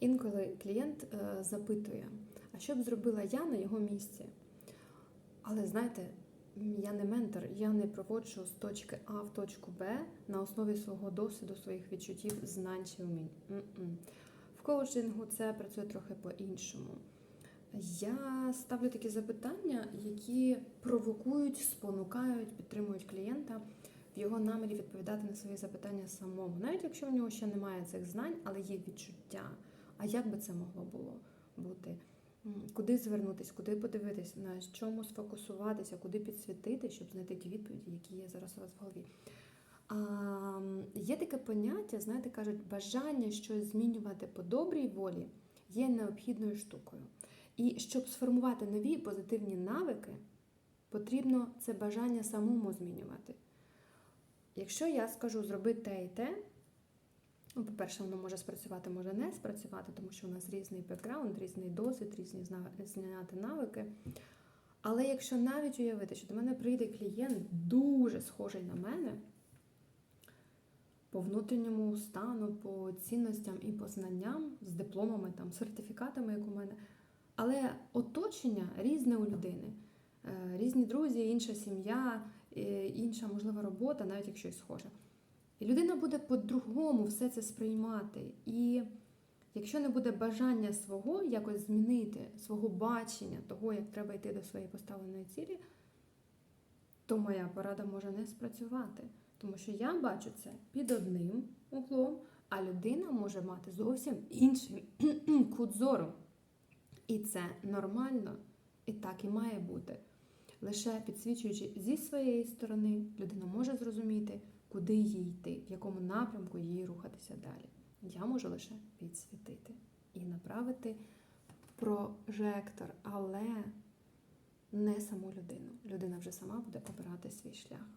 Інколи клієнт е, запитує, а що б зробила я на його місці? Але знаєте, я не ментор, я не проводжу з точки А в точку Б на основі свого досвіду, своїх відчуттів, знань чи вмінь. М-м. В коучингу це працює трохи по-іншому. Я ставлю такі запитання, які провокують, спонукають, підтримують клієнта в його намірі відповідати на свої запитання самому, навіть якщо в нього ще немає цих знань, але є відчуття. А як би це могло було бути? Куди звернутися, куди подивитись, на чому сфокусуватися, куди підсвітити, щоб знайти ті відповіді, які є зараз у вас в голові. А, є таке поняття, знаєте, кажуть, бажання щось змінювати по добрій волі є необхідною штукою. І щоб сформувати нові позитивні навики, потрібно це бажання самому змінювати. Якщо я скажу зроби те і те, ну, по-перше, воно може спрацювати, може не спрацювати, тому що у нас різний бекграунд, різний досвід, різні зняти навики. Але якщо навіть уявити, що до мене прийде клієнт дуже схожий на мене, по внутрішньому стану, по цінностям і по знанням, з дипломами, там, сертифікатами, як у мене, але оточення різне у людини. Е, Різні друзі, інша сім'я, е, інша можлива робота, навіть якщо схоже. І людина буде по-другому все це сприймати. І якщо не буде бажання свого якось змінити, свого бачення того, як треба йти до своєї поставленої цілі, то моя порада може не спрацювати. Тому що я бачу це під одним углом, а людина може мати зовсім інший кут зору. І це нормально, і так і має бути. Лише підсвічуючи зі своєї сторони, людина може зрозуміти, куди їй йти, в якому напрямку їй рухатися далі. Я можу лише підсвітити і направити прожектор, але не саму людину. Людина вже сама буде обирати свій шлях.